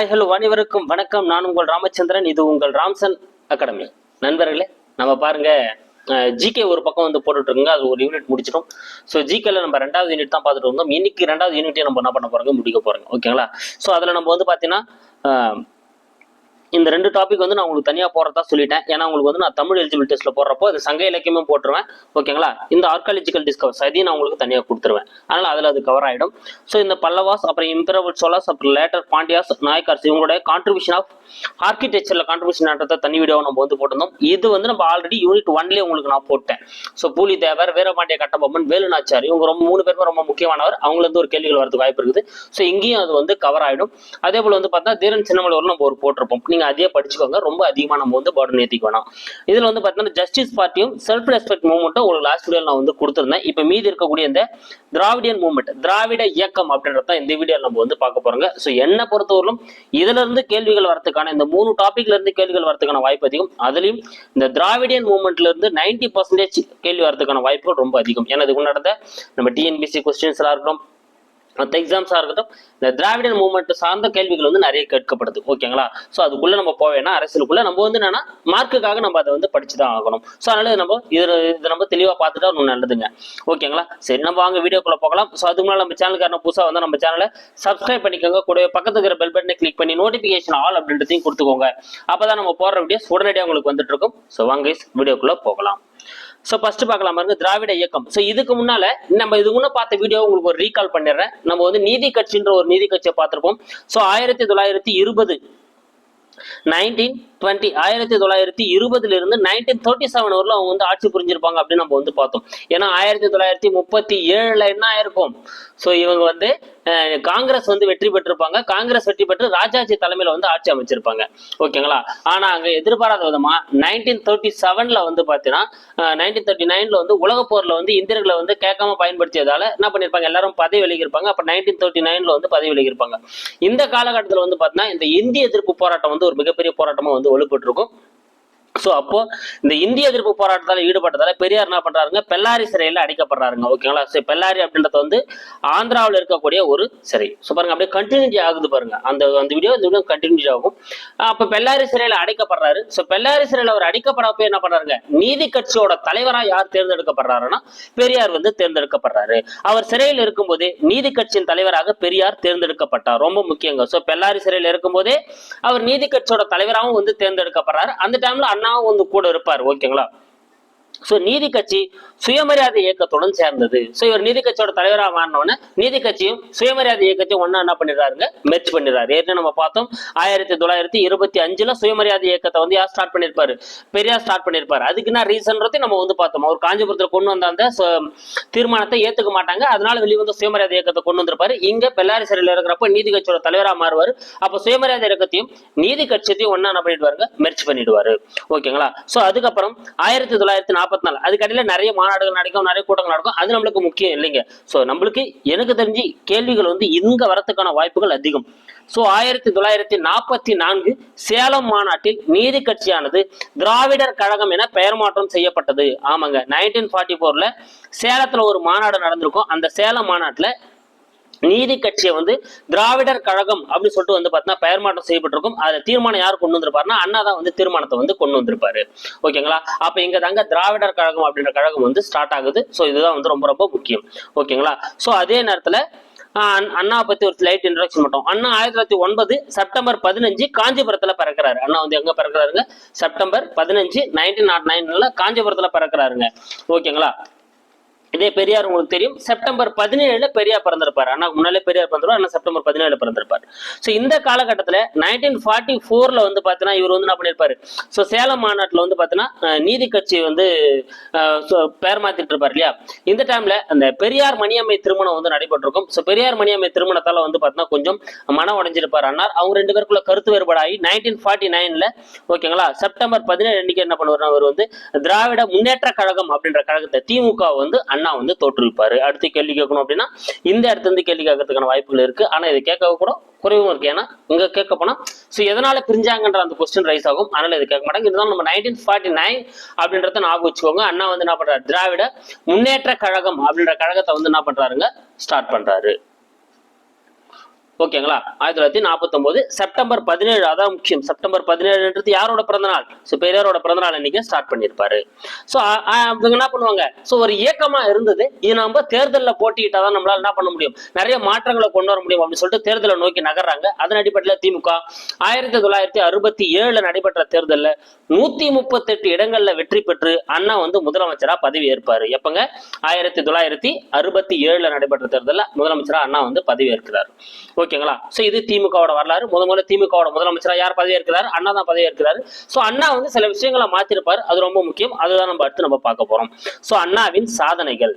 Hi hello அனைவருக்கும் வணக்கம். நான் உங்கள் ராமச்சந்திரன். இது உங்கள் ராம்சன் அகாடமி. நண்பர்களே நம்ம பாருங்க ஜிகே ஒரு பக்கம் வந்து போட்டுட்டு இருக்குங்க அது ஒரு யூனிட் முடிச்சிடும் ஸோ ஜிகேல நம்ம ரெண்டாவது யூனிட் தான் பார்த்துட்டு இருந்தோம் இன்னைக்கு ரெண்டாவது யூனிட்டே நம்ம என்ன பண்ண போறோங்க? முடிக்க போறோங்க. ஓகேங்களா ஸோ அதில் நம்ம வந்து பார்த்தீங்கன்னா இந்த ரெண்டு டாபிக் வந்து நான் உங்களுக்கு தனியாக போடுறதா சொல்லிட்டேன். ஏன்னா உங்களுக்கு வந்து நான் தமிழ் எலிஜிபிள் டெஸ்ட்டில் போடுறப்போ அது சங்க இலக்கியமும் போட்டுருவேன். ஓகேங்களா இந்த ஆர்காலஜிக்கல் டிஸ்கவர்ஸ் அதையும் நான் உங்களுக்கு தனியாக கொடுத்துருவேன். அதனால் அதில் அது கவர் ஆகிடும் ஸோ இந்த பல்லவாஸ் அப்புறம் இம்பரவல் சோலாஸ் அப்புறம் லேட்டர் பாண்டியாஸ் நாயக்கார்ஸ் இவங்களுடைய கான்ட்ரிபியூஷன் ஆஃப் ஆர்கிடெக்சரில் கான்ட்ரிபியூஷன் ஆட்டத்தை தனி வீடியோ நம்ம வந்து போட்டிருந்தோம். இது வந்து நம்ம ஆல்ரெடி யூனிட் ஒன்லேயே உங்களுக்கு நான் போட்டேன். ஸோ பூலி தேவர் வீரபாண்டிய கட்டபொம்மன் வேலுநாச்சார் இவங்க ரொம்ப மூணு பேருமே ரொம்ப முக்கியமானவர். அவங்களுக்கு ஒரு கேள்விகள் வரதுக்கு வாய்ப்பு இருக்குது. ஸோ இங்கேயும் அது வந்து கவர் ஆகிடும் அதே போல் வந்து பார்த்தா தீரன் சின்னமலையூர் நம்ம ஒரு போட்டிருப்போம். நீங்கள் அதே படிச்சுக்கோங்க. ரொம்ப அதிகமா நம்ம வந்து பர்டன் ஏற்றிக்க வேணாம். இதுல வந்து பாத்தீங்கன்னா ஜஸ்டிஸ் பார்ட்டியும் செல்ஃப் ரெஸ்பெக்ட் மூவ்மெண்ட்டும் உங்களுக்கு லாஸ்ட் வீடியோ நான் வந்து கொடுத்துருந்தேன். இப்போ மீதி இருக்கக்கூடிய இந்த திராவிடியன் மூவ்மெண்ட் திராவிட இயக்கம் அப்படின்றது இந்த வீடியோ நம்ம வந்து பார்க்க போறோங்க. ஸோ என்னை பொறுத்தவரையிலும் இதுல இருந்து கேள்விகள் வரதுக்கான இந்த மூணு டாபிக்ல இருந்து கேள்விகள் வரதுக்கான வாய்ப்பு அதிகம். அதுலயும் இந்த திராவிடியன் மூவ்மெண்ட்ல இருந்து நைன்டி பர்சன்டேஜ் கேள்வி வரதுக்கான வாய்ப்புகள் ரொம்ப அதிகம். ஏன்னா இதுக்கு நடந்த நம்ம டிஎன்பிசி கொஸ்டின்ஸ் எல்லாம் இருக்கட்டும் மற்ற எக்ஸாம்ஸாக இருக்கட்டும் இந்த திராவிடன் மூவ்மெண்ட் சார்ந்த கேள்விகள் வந்து நிறைய கேட்கப்படுது. ஓகேங்களா? ஸோ அதுக்குள்ளே நம்ம போவேன்னா அரசியலுக்குள்ளே நம்ம வந்து என்னன்னா மார்க்குக்காக நம்ம அதை வந்து படிச்சு தான் ஆகணும். ஸோ அதனால நம்ம இது இது நம்ம தெளிவாக பார்த்துட்டா இன்னும் நல்லதுங்க. ஓகேங்களா? சரி நம்ம வாங்க வீடியோக்குள்ளே போகலாம். ஸோ அதுக்கு முன்னாடி நம்ம சேனலுக்கான புதுசாக வந்து நம்ம சேனலை சப்ஸ்கிரைப் பண்ணிக்கோங்க. கூட பக்கத்துக்கு இருக்கிற பெல் பட்டனை கிளிக் பண்ணி நோட்டிஃபிகேஷன் ஆல் அப்படின்றதையும் கொடுத்துக்கோங்க. அப்பதான் நம்ம போடுற வீடியோஸ் உடனடியாக உங்களுக்கு வந்துட்டு இருக்கும். ஸோ வாங்க வீடியோக்குள்ளே போகலாம். ஸோ ஃபர்ஸ்ட் பார்க்கலாம். பாருங்க திராவிட இயக்கம். ஸோ இதுக்கு முன்னால நம்ம இது முன்ன பார்த்த வீடியோ உங்களுக்கு ஒரு ரீகால் பண்ணிடுறேன். நம்ம வந்து நீதி கட்சின்ற ஒரு நீதி கட்சியை பார்த்துருப்போம். ஸோ ஆயிரத்தி தொள்ளாயிரத்தி இருபது நைன்டீன் டுவெண்ட்டி ஆயிரத்தி தொள்ளாயிரத்தி இருபதுல இருந்து நைன்டீன் தேர்ட்டி செவன் வரல அவங்க வந்து ஆட்சி புரிஞ்சிருப்பாங்க அப்படின்னு நம்ம வந்து பார்த்தோம். ஏன்னா ஆயிரத்தி தொள்ளாயிரத்தி முப்பத்தி ஏழுல என்ன ஆயிருக்கும்? ஸோ இவங்க வந்து காங்கிரஸ் வந்து வெற்றி பெற்றிருப்பாங்க. காங்கிரஸ் வெற்றி பெற்று ராஜாஜி தலைமையில வந்து ஆட்சி அமைச்சிருப்பாங்க. ஓகேங்களா? ஆனா அங்க எதிர்பாராத விதமா நைன்டீன் தேர்ட்டி செவன்ல வந்து பாத்தீங்கன்னா நைன்டீன் தேர்ட்டி நைன்ல வந்து உலக போர்ல வந்து இந்தியர்களை வந்து கேட்காம பயன்படுத்தியதால என்ன பண்ணிருப்பாங்க எல்லாரும் பதவி விலகிருப்பாங்க அப்ப நைன்டீன் தேர்ட்டி நைன்ல வந்து பதவி விலகிருப்பாங்க இந்த காலகட்டத்தில் வந்து பாத்தீங்கன்னா இந்த இந்திய எதிர்ப்பு போராட்டம் வந்து ஒரு மிகப்பெரிய போராட்டமாக வந்து வலுப்பட்டுருக்கும் ஸோ அப்போ இந்த இந்திய எதிர்ப்பு போராட்டத்தால் ஈடுபட்டதால பெரியார் என்ன பண்றாருங்க? பெல்லாரி சிறையில் அடைக்கப்படுறாருங்க. ஓகேங்களா சரி பெல்லாரி அப்படின்றது வந்து ஆந்திராவில் இருக்கக்கூடிய ஒரு சிறை. ஸோ பாருங்க அப்படியே கண்டினியூட்டி ஆகுது பாருங்க. அந்த அந்த வீடியோ இந்த வீடியோ கண்டினியூட்டி ஆகும். அப்போ பெல்லாரி சிறையில் அடைக்கப்படுறாரு. ஸோ பெல்லாரி சிறையில் அவர் அடைக்கப்படப்போ என்ன பண்றாருங்க? நீதி கட்சியோட தலைவரா யார் தேர்ந்தெடுக்கப்படுறாருன்னா பெரியார் வந்து தேர்ந்தெடுக்கப்படுறாரு. அவர் சிறையில் இருக்கும்போது நீதி கட்சியின் தலைவராக பெரியார் தேர்ந்தெடுக்கப்பட்டார். ரொம்ப முக்கியங்க. ஸோ பெல்லாரி சிறையில் இருக்கும்போதே அவர் நீதி கட்சியோட தலைவராகவும் வந்து தேர்ந்தெடுக்கப்படுறாரு. அந்த டைம்ல அண்ணா நான் வந்து கூட இருப்பார் ஓகேங்களா? ஸோ நீதி கட்சி சுயமரியாதை இயக்கத்துடன் சேர்ந்தது. ஸோ இவர் நீதி கட்சியோட தலைவராக மாறினோடனே நீதி கட்சியும் சுயமரியாதை இயக்கத்தையும் ஒன்னா என்ன பண்ணிடுறாருங்க? மெர்ச் பண்ணிடுறாரு. ஏற்கனவே நம்ம பார்த்தோம் ஆயிரத்தி தொள்ளாயிரத்தி இருபத்தி அஞ்சுல சுயமரியாதை இயக்கத்தை வந்து யார் ஸ்டார்ட் பண்ணியிருப்பாரு பெரியார் ஸ்டார்ட் பண்ணியிருப்பாரு அதுக்கு என்ன ரீசன்றதை நம்ம வந்து பார்த்தோம். அவர் காஞ்சிபுரத்தில் கொண்டு வந்த அந்த தீர்மானத்தை ஏத்துக்க மாட்டாங்க. அதனால வெளிவந்த சுயமரியாதை இயக்கத்தை கொண்டு வந்திருப்பாரு. இங்க பெல்லாரி சிறையில் இருக்கிறப்ப நீதி கட்சியோட தலைவராக மாறுவார். அப்போ சுயமரியாதை இயக்கத்தையும் நீதி கட்சியத்தையும் ஒண்ணா என்ன பண்ணிடுவாருங்க? மெர்ச் பண்ணிடுவாரு. ஓகேங்களா ஸோ அதுக்கப்புறம் ஆயிரத்தி தொள்ளாயிரத்தி நாற்பத்தி நாலு. அதுக்கடையில நிறைய மாநாடுகள் நடக்கும் நிறைய கூட்டங்கள் நடக்கும். அது நம்மளுக்கு முக்கியம் இல்லைங்க. ஸோ நம்மளுக்கு எனக்கு தெரிஞ்சு கேள்விகள் வந்து இங்க வரத்துக்கான வாய்ப்புகள் அதிகம். ஸோ ஆயிரத்தி தொள்ளாயிரத்தி நாற்பத்தி நான்கு சேலம் மாநாட்டில் நீதி கட்சியானது திராவிடர் கழகம் என பெயர் மாற்றம் செய்யப்பட்டது. ஆமாங்க. நைன்டீன் ஃபார்ட்டி ஃபோரில் சேலத்துல ஒரு மாநாடு நடந்திருக்கும். அந்த சேலம் மாநாட்டில் நீதி கட்சியை வந்து திராவிடர் கழகம் அப்படின்னு சொல்லிட்டு வந்து பார்த்தீங்கன்னா பெயர் மாற்றம் செய்யப்பட்டிருக்கும். அதுல தீர்மானம் யார் கொண்டு வந்திருப்பாருன்னா அண்ணா தான் வந்து தீர்மானத்தை வந்து கொண்டு வந்திருப்பாரு. ஓகேங்களா? அப்ப இங்க தாங்க திராவிடர் கழகம் அப்படின்ற கழகம் வந்து ஸ்டார்ட் ஆகுது. ஸோ இதுதான் வந்து ரொம்ப ரொம்ப முக்கியம். ஓகேங்களா? ஸோ அதே நேரத்துல அண்ணா- பத்தி ஒரு லைட் இன்ட்ரடக்ஷன் மட்டும். அண்ணா ஆயிரத்தி தொள்ளாயிரத்தி ஒன்பது செப்டம்பர் பதினஞ்சு காஞ்சிபுரத்துல பிறக்கிறாரு. அண்ணா வந்து எங்க பிறக்கிறாருங்க? செப்டம்பர் பதினஞ்சு நைன்டீன் நாட் நைன்ல காஞ்சிபுரத்துல பிறக்கிறாருங்க. ஓகேங்களா? இதே பெரியார் உங்களுக்கு தெரியும். செப்டம்பர் பதினேழுல பெரியார் பிறந்திருப்பார். ஆனா முன்னாலே பெரியார் பிறந்திருப்பார் ஆனா செப்டம்பர் பதினேழுல பிறந்திருப்பார். ஸோ இந்த காலகட்டத்துல நைன்டீன் ஃபார்ட்டி ஃபோர்ல வந்து பாத்தீங்கன்னா இவர் வந்து என்ன பண்ணிருப்பாரு? ஸோ சேலம் மாநாட்டுல வந்து பாத்தீங்கன்னா நீதி கட்சி வந்து பேர் மாத்திட்டு இருப்பார் இல்லையா? இந்த டைம்ல அந்த பெரியார் மணியம்மை திருமணம் வந்து நடைபெற்றிருக்கும். ஸோ பெரியார் மணியம்மை திருமணத்தால வந்து பாத்தீங்கன்னா கொஞ்சம் மனம் உடைஞ்சிருப்பார் அண்ணார் அவங்க ரெண்டு பேருக்குள்ள கருத்து வேறுபாடு ஆகி நைன்டீன் ஃபார்ட்டி நைன்ல ஓகேங்களா? செப்டம்பர் பதினேழு அன்னைக்கு என்ன பண்ணுவார் அவர் வந்து திராவிட முன்னேற்ற கழகம் அப்படின்ற கழகத்தை திமுக வந்து அண்ணா வந்து தோற்றுவிப்பாரு. அடுத்து கேள்வி கேட்கணும் அப்படின்னா இந்த இடத்துல இருந்து கேள்வி கேட்கறதுக்கான வாய்ப்புகள் இருக்கு. ஆனா இது கேட்க கூட குறைவும் இருக்கு. ஏன்னா இங்க கேட்க போனா ஸோ எதனால பிரிஞ்சாங்கன்ற அந்த கொஸ்டின் ரைஸ் ஆகும். அதனால இது கேட்க மாட்டாங்க. இருந்தாலும் நம்ம நைன்டீன் ஃபார்ட்டி நைன் அப்படின்றத ஞாபகம் வச்சுக்கோங்க. அண்ணா வந்து என்ன பண்றாரு? திராவிட முன்னேற்ற கழகம் அப்படின்ற கழகத்தை வந்து என்ன பண்றாருங்க? ஸ்டார்ட் பண்றாரு. ஓகேங்களா? ஆயிரத்தி தொள்ளாயிரத்தி நாற்பத்தொம்போது செப்டம்பர் பதினேழு அதான் முக்கியம். செப்டம்பர் பதினேழுன்றது யாரோட பிறந்தநாள்? ஸோ பெரியாரோட பிறந்தநாள் அன்னைக்கு ஸ்டார்ட் பண்ணியிருப்பாரு ஸோ அவங்க என்ன பண்ணுவாங்க? ஸோ ஒரு இயக்கமாக இருந்தது. இது நம்ம தேர்தலில் போட்டியிட்டா தான் நம்மளால என்ன பண்ண முடியும்? நிறைய மாற்றங்களை கொண்டு வர முடியும் அப்படின்னு சொல்லிட்டு தேர்தலை நோக்கி நகர்றாங்க. அதன் அடிப்படையில் திமுக. ஆயிரத்தி தொள்ளாயிரத்தி அறுபத்தி ஏழுல நடைபெற்ற தேர்தலில் நூத்தி முப்பத்தெட்டு இடங்கள்ல வெற்றி பெற்று அண்ணா வந்து முதலமைச்சரா பதவி ஏற்பாரு எப்பங்க? ஆயிரத்தி தொள்ளாயிரத்தி அறுபத்தி ஏழுல நடைபெற்ற தேர்தலில் முதலமைச்சரா அண்ணா வந்து பதவி ஏற்கிறார் ஓகேங்களா? ஸோ இது திமுகவோட வரலாறு. முத முதல்ல திமுகவோட முதலமைச்சராக யார் பதவி இருக்கிறார் அண்ணா தான் பதவி இருக்கிறார் ஸோ அண்ணா வந்து சில விஷயங்களை மாத்திருப்பார். அது ரொம்ப முக்கியம். அதுதான் நம்ம அடுத்து நம்ம பார்க்க போறோம். ஸோ அண்ணாவின் சாதனைகள்.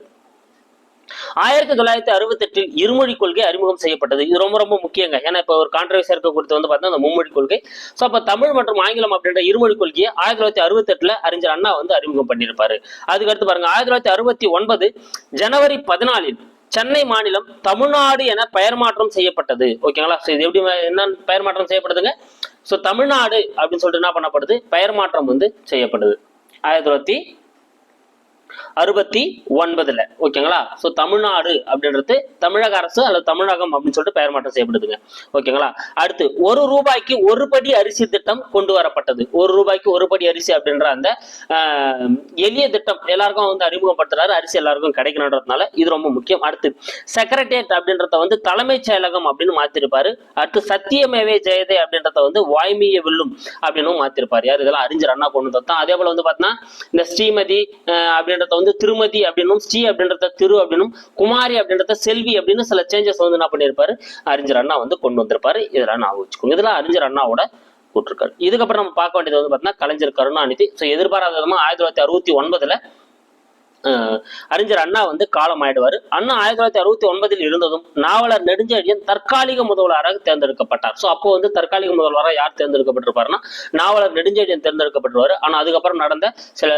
ஆயிரத்தி தொள்ளாயிரத்தி அறுபத்தி எட்டில் இருமொழி கொள்கை அறிமுகம் செய்யப்பட்டது. இது ரொம்ப ரொம்ப முக்கியங்க. ஏன்னா இப்போ ஒரு கான்ட்ரவர்சி இருக்க கொடுத்து வந்து பார்த்தீங்கன்னா அந்த மும்மொழி கொள்கை. ஸோ அப்போ தமிழ் மற்றும் ஆங்கிலம் அப்படின்ற இருமொழி கொள்கையை ஆயிரத்தி தொள்ளாயிரத்தி அறுபத்தி எட்டுல அறிஞர் அண்ணா வந்து அறிமுகம் பண்ணியிருப்பாரு. அதுக்கடுத்து பாருங்க. ஆயிரத்தி தொள்ளாயிரத்தி அறுபத்தி ஒன்பது ஜனவரி பதினாலில் சென்னை மாநிலம் தமிழ்நாடு என பெயர் மாற்றம் செய்யப்பட்டது. ஓகேங்களா? ஸோ இது எப்படி என்ன பெயர் மாற்றம் செய்யப்படுதுங்க? ஸோ தமிழ்நாடு அப்படின்னு சொல்லிட்டு என்ன பண்ணப்படுது? பெயர் மாற்றம் வந்து செய்யப்படுது. ஆயிரத்தி தொள்ளாயிரத்தி அறுபத்தி ஒன்பதுல ஓகேங்களா? ஸோ தமிழ்நாடு அப்படின்றது தமிழக அரசு அல்லது தமிழகம் அப்படின்னு சொல்லிட்டு பெயர் மாற்றம் செய்யப்படுதுங்க. ஓகேங்களா? அடுத்து ஒரு ரூபாய்க்கு ஒரு படி அரிசி திட்டம் கொண்டு வரப்பட்டது. ஒரு ரூபாய்க்கு ஒரு படி அரிசி அப்படின்ற அந்த எளிய திட்டம் எல்லாருக்கும் வந்து அறிமுகப்படுத்துறாரு. அரிசி எல்லாருக்கும் கிடைக்கணுன்றதுனால இது ரொம்ப முக்கியம். அடுத்து செக்ரட்டேரியட் அப்படின்றத வந்து தலைமைச் செயலகம் அப்படின்னு மாத்திருப்பாரு. அடுத்து சத்தியமேவே ஜெயதே அப்படின்றத வந்து வாய்மைய வில்லும் அப்படின்னு மாத்திருப்பாரு. யார் இதெல்லாம் அறிஞர் அண்ணா கொண்டு தான். அதே போல வந்து பார்த்தீங்கன்னா இந்த ஸ்ரீமதி அப்படின்ற அப்படின்றத வந்து திருமதி அப்படின்னும் ஸ்ரீ அப்படின்றத திரு அப்படின்னும் குமாரி அப்படின்றத செல்வி அப்படின்னு சில சேஞ்சஸ் வந்து என்ன பண்ணியிருப்பாரு அறிஞர் அண்ணா வந்து கொண்டு வந்திருப்பாரு. இதெல்லாம் ஞாபகம் வச்சுக்கோங்க இதெல்லாம் அறிஞர் அண்ணாவோட கூட்டிருக்காரு இதுக்கப்புறம் நம்ம பார்க்க வேண்டியது வந்து பார்த்தீங்கன்னா கலைஞர் கருணாநிதி. ஸோ எதிர்பாராத விதமா ஆயிரத்தி தொள்ளாயிரத்தி அறுபத்தி ஒன்பதுல அறிஞர் அண்ணா வந்து காலம் ஆயிடுவார் அண்ணா ஆயிரத்தி தொள்ளாயிரத்தி அறுபத்தி ஒன்பதில் இருந்ததும் நாவலர் நெடுஞ்செழியன் தற்காலிக முதல்வராக தேர்ந்தெடுக்கப்பட்டார். ஸோ அப்போ வந்து தற்காலிக முதல்வராக யார் தேர்ந்தெடுக்கப்பட்டிருப்பாருன்னா நாவலர் நெடுஞ்செழியன் தேர்ந்தெடுக்கப்பட்டுருவார். ஆனால் அதுக்கப்புறம் நடந்த சில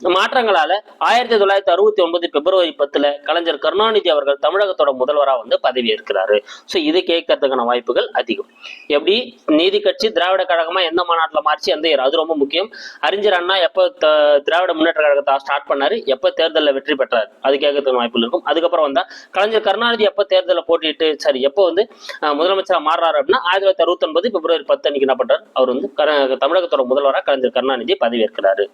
மாற்றங்களால ஆயிரத்தி தொள்ளாயிரத்தி அறுபத்தி ஒன்பது பிப்ரவரி பத்துல கலைஞர் கருணாநிதி அவர்கள் தமிழகத்தோட முதல்வராக வந்து பதவி ஏற்கிறாரு. ஸோ இது கேட்கறதுக்கான வாய்ப்புகள் அதிகம். எப்படி? நீதி கட்சி திராவிட கழகமா எந்த மாநாட்டில் மாறிச்சு? எந்த இயர்? அது ரொம்ப முக்கியம். அறிஞர் அண்ணா எப்போ த- திராவிட முன்னேற்ற கழகத்தை ஸ்டார்ட் பண்ணாரு? எப்போ தேர்தலில் வெற்றி பெற்றார்? அது கேட்கறதுக்கு வாய்ப்புகள் இருக்கும். அதுக்கப்புறம் வந்தா கலைஞர் கருணாநிதி எப்போ தேர்தலில் போட்டிட்டு சரி எப்போ வந்து முதலமைச்சராக மாறுறாரு அப்படின்னா ஆயிரத்தி தொள்ளாயிரத்தி அறுபத்தி ஒன்பது பிப்ரவரி பத்து அன்னைக்கு என்ன பண்றாரு? அவர் வந்து தமிழகத்தோட முதல்வராக கலைஞர் கருணாநிதி பதவியேற்கிறாரு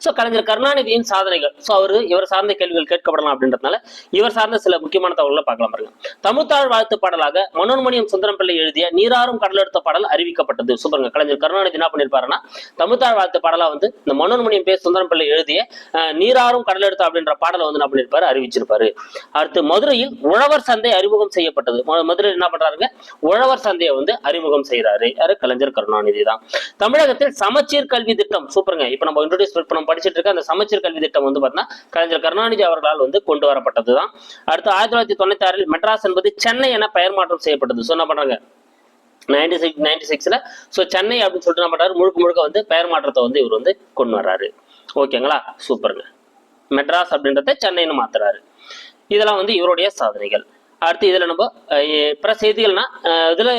ஸோ கலைஞர் கருணாநிதியின் சாதனைகள். ஸோ அவரு இவர் சார்ந்த கேள்விகள் கேட்கப்படலாம் அப்படின்றதுனால இவர் சார்ந்த சில முக்கியமான தகவல்களை பார்க்கலாம் பாருங்க. தமிழ்த்தாழ் வாழ்த்து பாடலாக மனோன்மணியம் சுந்தரம் பிள்ளை எழுதிய நீராறும் கடலெடுத்த பாடல் அறிவிக்கப்பட்டது. சூப்பருங்க கலைஞர் கருணாநிதி என்ன பண்ணியிருப்பாருன்னா தமிழ்த்தாழ் வாழ்த்து பாடலா வந்து இந்த மனோன்மணியம் பேர் சுந்தரம் பிள்ளை எழுதிய அஹ், நீராறும் கடலெடுத்த அப்படின்ற பாடலை வந்து என்ன பண்ணியிருப்பாரு அறிவிச்சிருப்பாரு. அடுத்து மதுரையில் உழவர் சந்தை அறிமுகம் செய்யப்பட்டது. மதுரையில் என்ன பண்றாருங்க? உழவர் சந்தையை வந்து அறிமுகம் செய்யறாரு யாரு? கலைஞர் கருணாநிதி தான். தமிழகத்தில் சமச்சீர் கல்வி திட்டம். சூப்பருங்க இப்ப நம்ம இன்ட்ரோடியூஸ் இப்போ நம்ம படிச்சுட்டு இருக்க அந்த சமச்சீர் கல்வி திட்டம் வந்து பார்த்தீங்கன்னா கலைஞர் கருணாநிதி அவர்களால் வந்து கொண்டு வரப்பட்டது தான் அடுத்து ஆயிரத்தி தொள்ளாயிரத்தி தொண்ணூத்தி ஆறில் மெட்ராஸ் என்பது சென்னை என பெயர் மாற்றம் செய்யப்பட்டது. ஸோ என்ன பண்றாங்க? நைன்டி சிக்ஸ் நைன்டி சிக்ஸ்ல ஸோ சென்னை அப்படின்னு சொல்லிட்டு என்ன பண்றாரு? முழுக்க முழுக்க வந்து பெயர் மாற்றத்தை வந்து இவர் வந்து கொண்டு வர்றாரு. ஓகேங்களா சூப்பருங்க மெட்ராஸ் அப்படின்றத சென்னைன்னு மாத்துறாரு. இதெல்லாம் வந்து இவருடைய சாதனைகள். அடுத்து இதில் நம்ம பிற செய்திகள்னா இதில்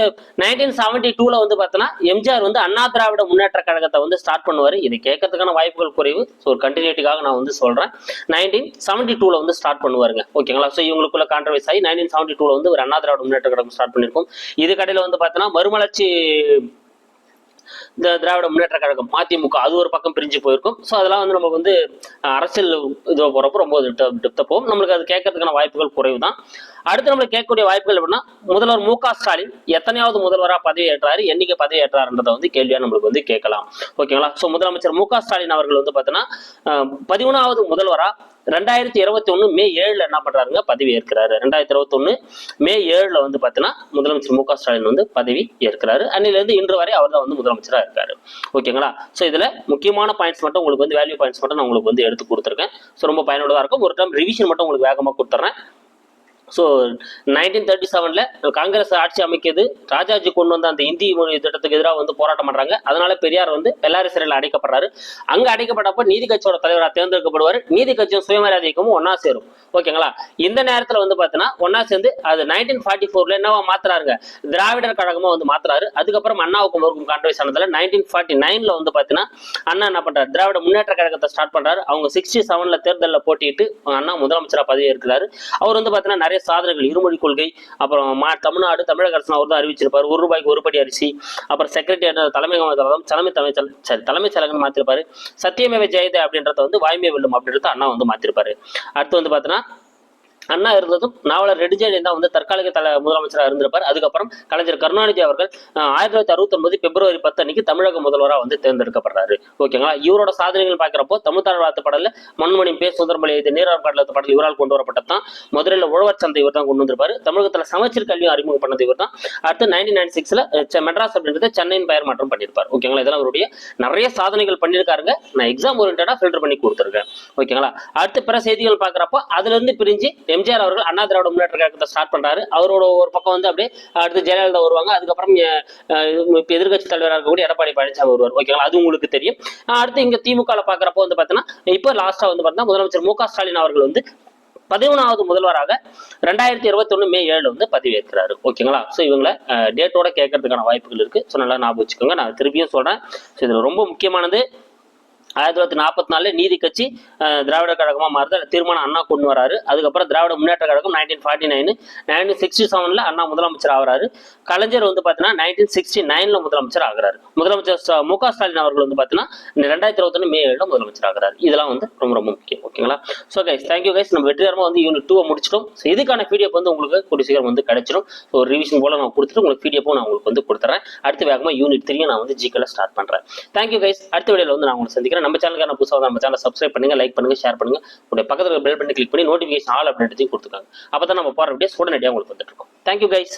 நைன்டீன் செவன்டி டூவில் வந்து பார்த்தோன்னா எம்ஜிஆர் வந்து அண்ணா திராவிட முன்னேற்ற கழகத்தை வந்து ஸ்டார்ட் பண்ணுவார். இது கேட்கறதுக்கான வாய்ப்புகள் குறைவு. ஸோ ஒரு கண்டினியூட்டிக்காக நான் வந்து சொல்கிறேன் நைன்டீன் செவன்டி டூவில் வந்து ஸ்டார்ட் பண்ணுவாருங்க. ஓகேங்களா ஸோ இவங்களுக்குள்ள கான்ட்ரவர்ஸ் ஆகி நைன்டீன் செவன்டி டூவில் வந்து ஒரு அண்ணா திராவிட முன்னேற்ற கழகம் ஸ்டார்ட் பண்ணியிருக்கோம் இது கடையில் வந்து பார்த்தோன்னா மறுமலர்ச்சி இந்த திராவிட முன்னேற்ற கழகம் மதிமுக அது ஒரு பக்கம் பிரிஞ்சு போயிருக்கும். ஸோ அதெல்லாம் வந்து நமக்கு வந்து அரசியல் இது போகிறப்ப ரொம்ப போகும். நம்மளுக்கு அது கேட்கறதுக்கான வாய்ப்புகள் குறைவு தான் அடுத்து நம்மளுக்கு கேட்கக்கூடிய வாய்ப்புகள் எப்படின்னா முதல்வர் மு க ஸ்டாலின் எத்தனையாவது முதல்வராக பதவி ஏற்றாரு என்னைக்கு பதவி ஏற்றாருன்றதை வந்து கேள்வியா நம்மளுக்கு வந்து கேட்கலாம். ஓகேங்களா? ஸோ முதலமைச்சர் மு க ஸ்டாலின் அவர்கள் வந்து பார்த்தீங்கன்னா பதிமூணாவது முதல்வரா ரெண்டாயிரத்தி இருபத்தி ஒன்று மே ஏழில் என்ன பண்ணுறாருங்க பதவி ஏற்கிறாரு. ரெண்டாயிரத்தி இருபத்தொன்று மே ஏழில் வந்து பார்த்தீங்கன்னா முதலமைச்சர் மு க ஸ்டாலின் வந்து பதவி ஏற்கிறாரு. அன்னிலிருந்து இன்று வரை அவர் தான் வந்து முதலமைச்சராக இருக்காரு. ஓகேங்களா? ஸோ இதில் முக்கியமான பாயிண்ட்ஸ் மட்டும் உங்களுக்கு வந்து வேல்யூ பாயிண்ட்ஸ் மட்டும் நான் உங்களுக்கு வந்து எடுத்து கொடுத்துருக்கேன். ஸோ ரொம்ப பயனுள்ளதாக இருக்கும். ஒரு டைம் ரிவிஷன் மட்டும் உங்களுக்கு வேகமாக கொடுத்துட்றேன் ஸோ நைன்டீன் தேர்ட்டி செவன்ல காங்கிரஸ் ஆட்சி அமைக்கிறது ராஜாஜி கொண்டு வந்த அந்த இந்தி மொழி திட்டத்துக்கு எதிராக வந்து போராட்டம் பண்ணுறாங்க அதனால பெரியார் வந்து பெல்லாரி சிறையில் அடைக்கப்படுறாரு. அங்க அடைக்கப்பட்டப்போ நீதி கட்சியோட தலைவராக தேர்ந்தெடுக்கப்படுவார். நீதி கட்சியும் சுயமரியாதை இயக்கமும் ஒன்னா சேரும். ஓகேங்களா? இந்த நேரத்தில் வந்து பாத்தீங்கன்னா ஒன்னா சேர்ந்து அது நைன்டீன் ஃபார்ட்டி ஃபோர்ல என்னவா மாத்துறாருங்க? திராவிடர் கழகமா வந்து மாத்துறாரு. அதுக்கப்புறம் அண்ணாவுக்கும் அவருக்கும் கான்ட்ரவர்ஸ் ஆனதுல நைன்டீன் ஃபார்ட்டி நைன்ல வந்து பாத்தீங்கன்னா அண்ணா என்ன பண்ணுறாரு திராவிட முன்னேற்ற கழகத்தை ஸ்டார்ட் பண்ணுறாரு அவங்க சிக்ஸ்டி செவன்ல தேர்தலில் போட்டிட்டு அண்ணா முதலமைச்சராக பதவி இருக்கிறாரு அவர் வந்து பாத்தீங்கன்னா நிறைய நிறைய சாதனைகள் இருமொழி கொள்கை அப்புறம் மா தமிழ்நாடு தமிழக அரசு அவர் தான் அறிவிச்சிருப்பார். ஒரு ரூபாய்க்கு ஒரு படி அரிசி அப்புறம் செக்ரட்டரி தலைமை தலைமை தலைமை சரி தலைமைச் செயலகம் மாற்றிருப்பாரு சத்தியமேவ ஜெயதே அப்படின்றத வந்து வாய்மை வெல்லும் அப்படின்றத அண்ணா வந்து மாத்திருப்பாரு. அடுத்து வந்து பார்த்தீங்கன்னா அண்ணா இருந்ததும் நாவலர் நெடுஞ்செழியன் தான் வந்து தற்காலிக தல முதலமைச்சராக இருந்திருப்பார். அதுக்கப்புறம் கலைஞர் கருணாநிதி அவர்கள் ஆயிரத்தி தொள்ளாயிரத்தி அறுபத்தொன்பது பிப்ரவரி பத்து அன்னைக்கு தமிழக முதல்வராக வந்து தேர்ந்தெடுக்கப்படுறாரு. ஓகேங்களா? இவரோட சாதனைகள் பார்க்குறப்போ தமிழ் வாழ்த்து பாடல மண்மணி பே சுந்தரமொழி எழுதிய நீரார் பாடல பாடல் இவரால் கொண்டு வரப்பட்டது தான். மதுரையில் உழவர் சந்தை இவர் தான் கொண்டு வந்திருப்பாரு. தமிழகத்தில் சமச்சீர் கல்வியும் அறிமுகம் பண்ணது இவர் தான். அடுத்து நைன்டீன் நைன்டி சிக்ஸ்ல மெட்ராஸ் அப்படின்றத சென்னையின் பெயர் மாற்றம் பண்ணியிருப்பார். ஓகேங்களா? இதெல்லாம் அவருடைய நிறைய சாதனைகள் பண்ணியிருக்காருங்க. நான் எக்ஸாம் ஓரியன்டாக ஃபில்டர் பண்ணி கொடுத்துருக்கேன். ஓகேங்களா? அடுத்து பிற செய்திகள் பார்க்குறப்போ அதுல இருந்து பிரிஞ்சு எம்ஜிஆர் அவர்கள் அண்ணா திராவிட முன்னேற்ற கழகத்தை ஸ்டார்ட் பண்றாரு. அவரோட ஒரு பக்கம் வந்து அப்படியே அடுத்து ஜெயலலிதா வருவாங்க. அதுக்கப்புறம் இப்போ எதிர்கட்சி தலைவராக இருக்கக்கூடிய எடப்பாடி பழனிசாமி வருவார். ஓகேங்களா அது உங்களுக்கு தெரியும். அடுத்து இங்க திமுக பார்க்குறப்போ வந்து பார்த்தீங்கன்னா இப்போ லாஸ்டா வந்து பார்த்தீங்கன்னா முதலமைச்சர் மு க ஸ்டாலின் அவர்கள் வந்து பதிமூணாவது முதல்வராக ரெண்டாயிரத்தி இருபத்தொன்னு மே ஏழு வந்து பதவியேற்கிறாரு. ஓகேங்களா ஸோ இவங்களை டேட்டோட கேட்கறதுக்கான வாய்ப்புகள் இருக்கு. ஸோ நல்லா ஞாபகம் வச்சுக்கோங்க. நான் திருப்பியும் சொல்றேன். ஸோ இதில் ரொம்ப முக்கியமானது ஆயிரத்தி தொள்ளாயிரத்தி நாற்பத்தி நாலு நீதி கட்சி திராவிட கழகமாக மாறுது. திருமணம் அண்ணா கொண்டு வராரு. அதுக்கப்புறம் Dravida Munnetra Kazhagam nineteen forty nine nineteen sixty செவனில் அண்ணா முதலமைச்சர் ஆகிறாரு. கலைஞர் வந்து பார்த்தீங்கன்னா நைன்டீன் சிக்ஸ்டி நைனில் முதலமைச்சர் ஆகிறாரு. முதலமைச்சர் மு க ஸ்டாலின் அவர்கள் வந்து பார்த்தீங்கன்னா ரெண்டாயிரத்தி இருபத்தொன்று மே ஏழில் முதலமைச்சர் ஆகிறாரு. இதெல்லாம் வந்து ரொம்ப ரொம்ப முக்கியம். ஓகேங்களா? ஸோ கைஸ் தேங்க்யூ கைஸ் நம்ம வெற்றிகரமாக வந்து யூனிட் டூவை முடிச்சிட்டோம். ஸோ இதுக்கான பிடிஎஃப் வந்து உங்களுக்கு கூடிய சீக்கிரம் வந்து கிடைச்சிடும் ஸோ ஒரு ரிவிஷன் போல் நான் கொடுத்துட்டு உங்களுக்கு பிடிஎஃப்பும் நான் உங்களுக்கு வந்து கொடுத்துறேன். அடுத்து வேகமாக யூனிட் த்ரீ நான் வந்து ஜிக்கல ஸ்டார்ட் பண்ணுறேன் தேங்க்யூ கைஸ் அடுத்த வீடியோவில் வந்து நான் உங்களுக்கு சந்திக்கிறேன். நம்ம சேனலுக்கான புதுசாக நம்ம சேனலை சப்ஸ்கிரைப் பண்ணுங்க லைக் பண்ணுங்க ஷேர் பண்ணுங்க. உங்களுடைய பக்கத்தில் பெல் பண்ணி கிளிக் பண்ணி நோட்டிஃபிகேஷன் ஆல் அப்படின்றதையும் கொடுத்துருக்காங்க. அப்போ தான் நம்ம போகிற அப்படியே உடனடியாக உங்களுக்கு வந்துட்டு இருக்கோம். Thank you guys